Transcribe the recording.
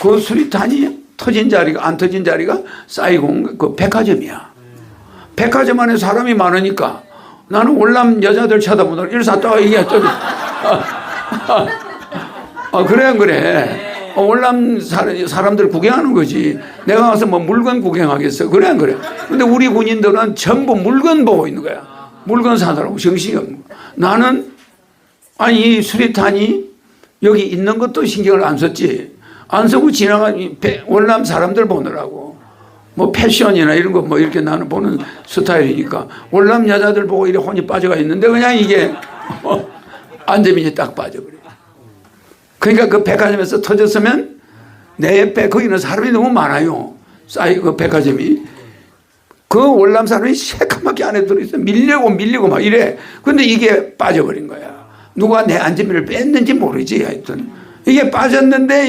그 수리탄이 터진 자리가 안 터진 자리가 쌓이고 온그 백화점이야. 백화점 안에 사람이 많으니까 나는 월남 여자들 쳐다보다 일사또 이게 또 아, 그래, 안 그래. 어, 월남 사람, 사람들 구경하는 거지. 내가 가서 뭐 물건 구경하겠어. 그래, 안 그래. 근데 우리 군인들은 전부 물건 보고 있는 거야. 물건 사느라고 정신이 없는 거야. 나는, 아니, 이 수리탄이 여기 있는 것도 신경을 안 썼지. 안 쓰고 지나간 이 배- 월남 사람들 보느라고. 뭐 패션이나 이런 거 뭐 이렇게 나는 보는 스타일이니까 월남 여자들 보고 이렇게 혼이 빠져가 있는데 그냥 이게 안재민이 딱 빠져버려. 그러니까 그 백화점에서 터졌으면 내 옆에 거기는 사람이 너무 많아요. 쌓이 그 백화점이. 그 월남 사람이 새까맣게 안에 들어있어. 밀려고 밀리고 막 이래. 근데 이게 빠져버린 거야. 누가 내 안재민을 뺐는지 모르지 하여튼. 이게 빠졌는데 이게